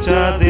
বাচ্চাদের